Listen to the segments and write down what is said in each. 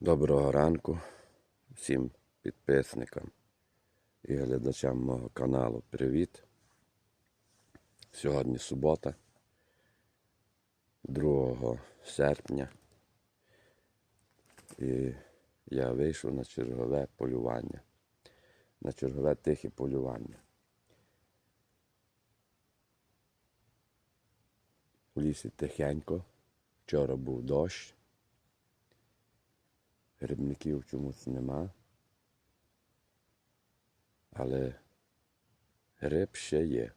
Доброго ранку всім підписникам і глядачам мого каналу. Привіт. Сьогодні субота, 2 серпня. І я вийшов на чергове полювання. На чергове тихе полювання. У лісі тихенько. Вчора був дощ. Грибників чомусь нема. Але гриб ще є.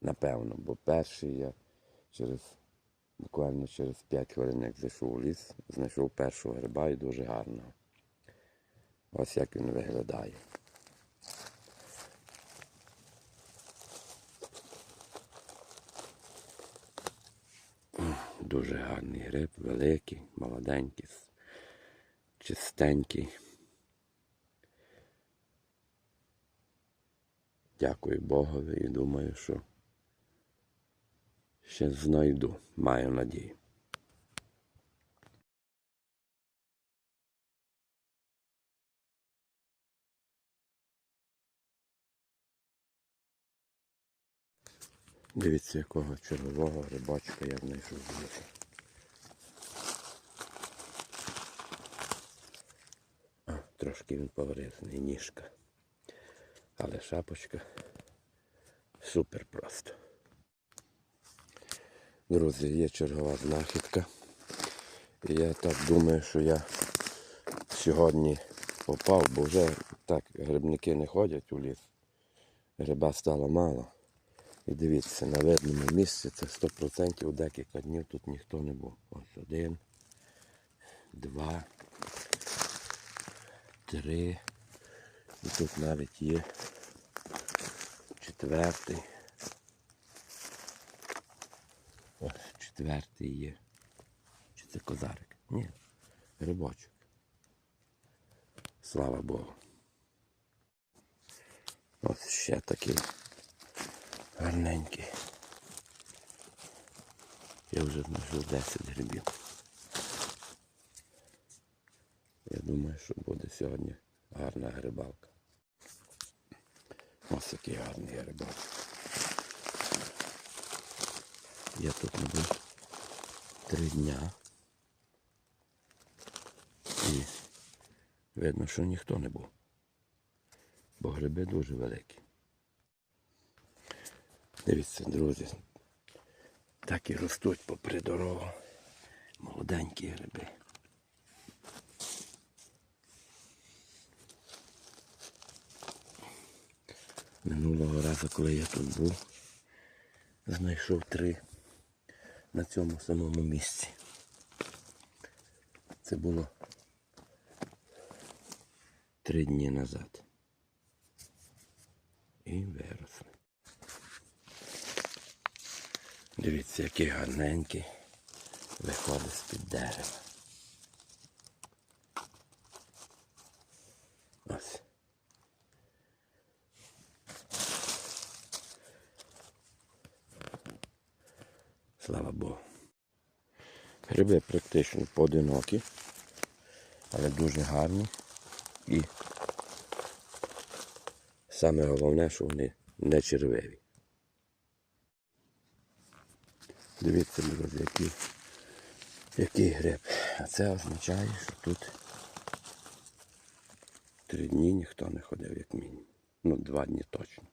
Напевно, бо перший я через буквально через 5 хвилин, як зайшов у ліс, знайшов першого гриба і дуже гарного. Ось як він виглядає. Дуже гарний гриб, великий, молоденький, чистенький. Дякую Богові і думаю, що ще знайду, маю надію. Дивіться, якого червового рибачка я знайшов в лісі. А, трошки він поврізаний, ніжка. Але шапочка супер просто. Друзі, є чергова знахідка. І я так думаю, що я сьогодні попав, бо вже так грибники не ходять у ліс. Гриба стало мало. І дивіться, на видному місці це 100% декілька днів тут ніхто не був. Ось один, два, три. І тут навіть є четвертий. Ось четвертий є. Чи це козарик? Ні. Грибочок. Слава Богу. Ось ще такий гарненький. Я вже знайшов 10 грибів. Я думаю, що буде сьогодні гарна грибалка. Ось який гарний грибок. Я тут не був три дня. І видно, що ніхто не був. Бо гриби дуже великі. Дивіться, друзі, так і ростуть попри дорогу. Молоденькі гриби. Минулого разу, коли я тут був, знайшов три на цьому самому місці. Це було три дні назад. І виросли. Дивіться, який гарненький виходить з-під дерева. Ось. Слава Богу. Гриби практично поодинокі, але дуже гарні. І саме головне, що вони не червиві. Дивіться, друзі, який, який гриб. А це означає, що тут три дні ніхто не ходив, як мінімум. Ну, два дні точно.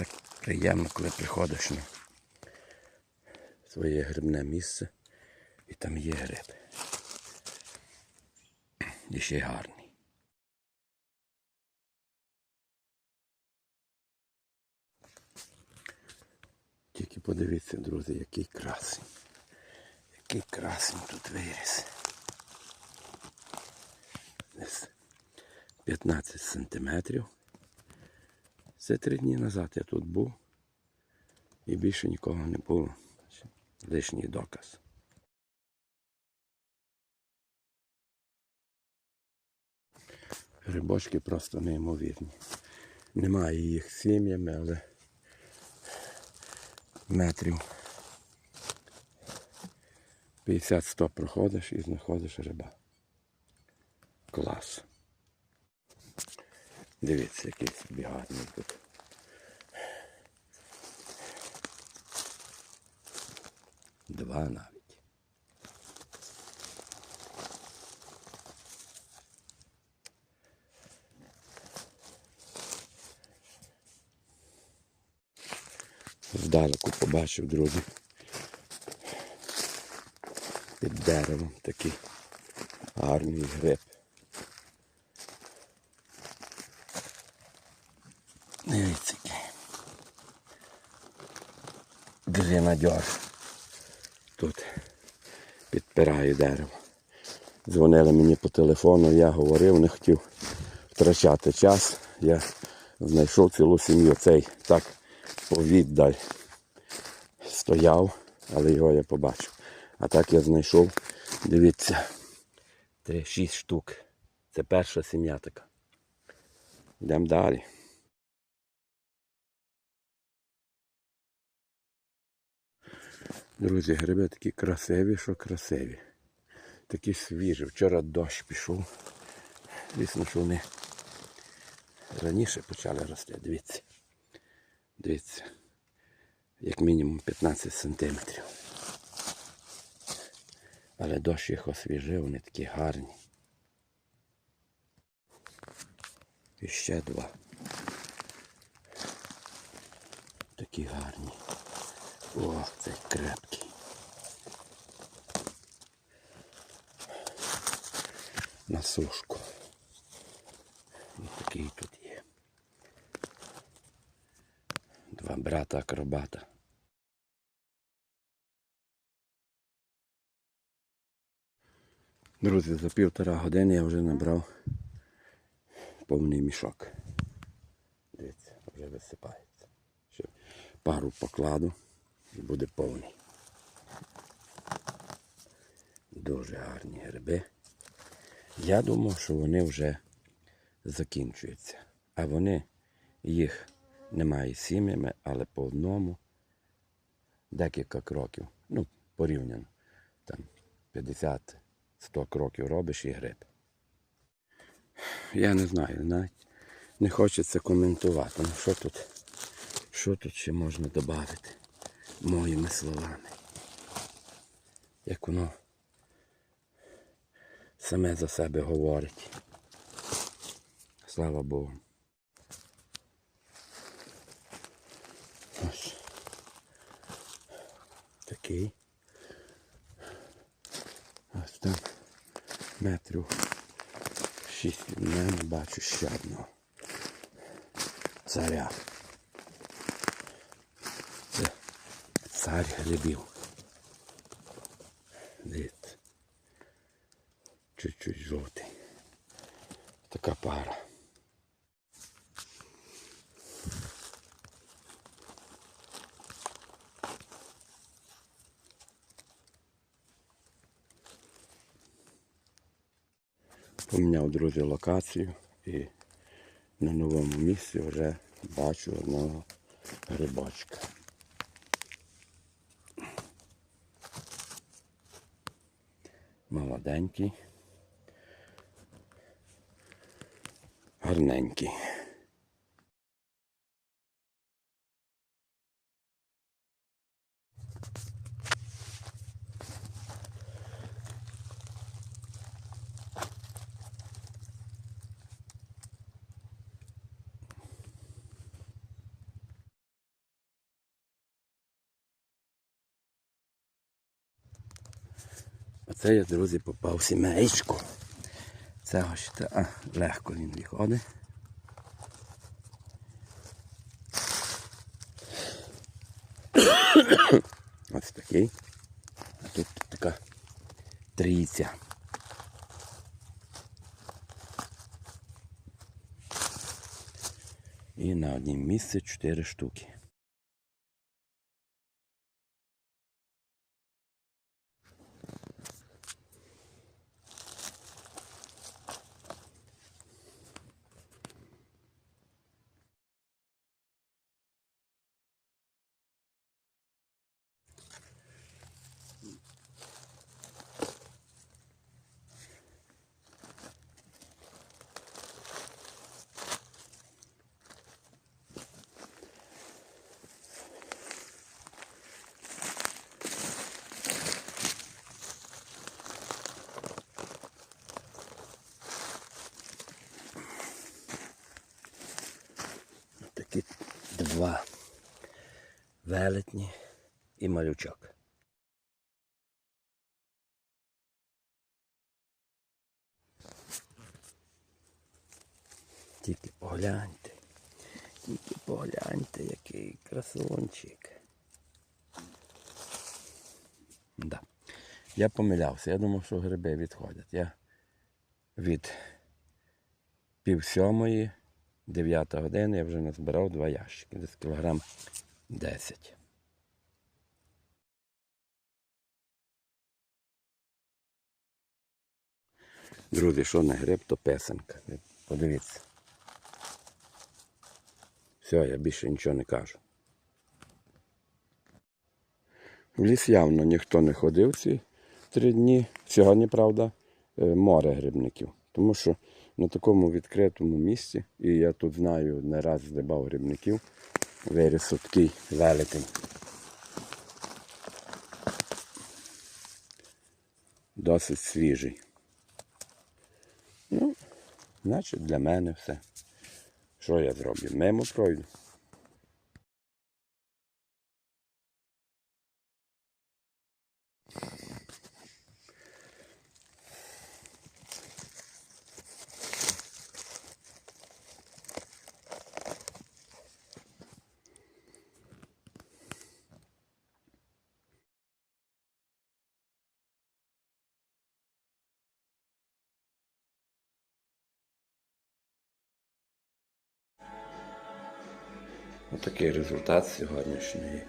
Так приємно, коли приходиш на своє грибне місце і там є гриб. І ще й гарний. Тільки подивіться, друзі, який красень. Який красень тут виріс. Десь 15 сантиметрів. Це три дні назад я тут був. І більше нікого не було. Лишній доказ. Грибочки просто неймовірні. Немає їх сім'ями, але метрів 50-100 проходиш і знаходиш риба. Клас. Дивіться, який собі гарний тут. Два навіть. Здалеку побачив, друзі. Під деревом такий гарний гриб. Дивіться який. Гренадьор. Підпираю дерево. Дзвонили мені по телефону, я говорив, не хотів втрачати час. Я знайшов цілу сім'ю. Цей так повіддаль стояв, але його я побачив. А так я знайшов, дивіться, 3-6 штук. Це перша сім'я така. Йдемо далі. Друзі, гриби такі красиві, що красиві. Такі свіжі. Вчора дощ пішов. Звісно, що вони раніше почали рости. Дивіться. Дивіться. Як мінімум 15 сантиметрів. Але дощ їх освіжив, вони такі гарні. І ще два. Такі гарні. О, цей крепкий. На сушку. І такий тут є. Два брата акробата. Друзі, за півтора години я вже набрав повний мішок. Дивіться, вже висипається. Ще пару покладу і буде повний. Дуже гарні гриби. Я думав, що вони вже закінчуються. А вони, їх немає сім'ями, але по одному декілька кроків. Ну, порівняно. Там 50-100 кроків робиш і гриб. Я не знаю, навіть не хочеться коментувати. Ну що тут, що тут ще можна додати моїми словами? Як воно саме за себе говорить. Слава Богу. Ось. Такий. Ось там метрів шість від мене бачу ще одного. Царя. Це цар грибів. Дивіться. Чуть-чуть жовтий. Така пара. Поміняв, друзі, локацію і на новому місці вже бачу одного грибочка. Молоденький. Гарненький. Оце я, друзі, попав сімейку. Це ось а, легко він виходить. Ось такий. А тут така трійця. І на однім місці чотири штуки. два велетні і малючок. Тільки погляньте. Тільки погляньте, який красунчик. Да. Я помилявся. Я думав, що гриби відходять. Я від пів сьомої, дев'ята година, я вже назбирав два ящики. Десь кілограм 10. Друзі, що не гриб, то песенка. Подивіться. Все, я більше нічого не кажу. В ліс явно ніхто не ходив ці три дні. Сьогодні, правда, е, море грибників. Тому що на такому відкритому місці, і я тут знаю, не раз здибав грибників, виріс такий велетень. Досить свіжий. Ну, значить, для мене все. Що я зроблю? Мимо пройду. Отакий результат сьогоднішньої,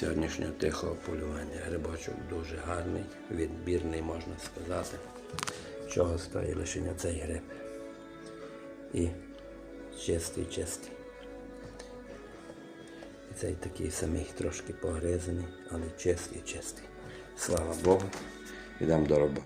сьогоднішнього тихого полювання. Грибочок дуже гарний, відбірний, можна сказати. Чого стоїть лише цей гриб. І чистий, чистий. І цей такий самий трошки погризаний, але чистий, чистий. Слава Богу, йдемо до роботи.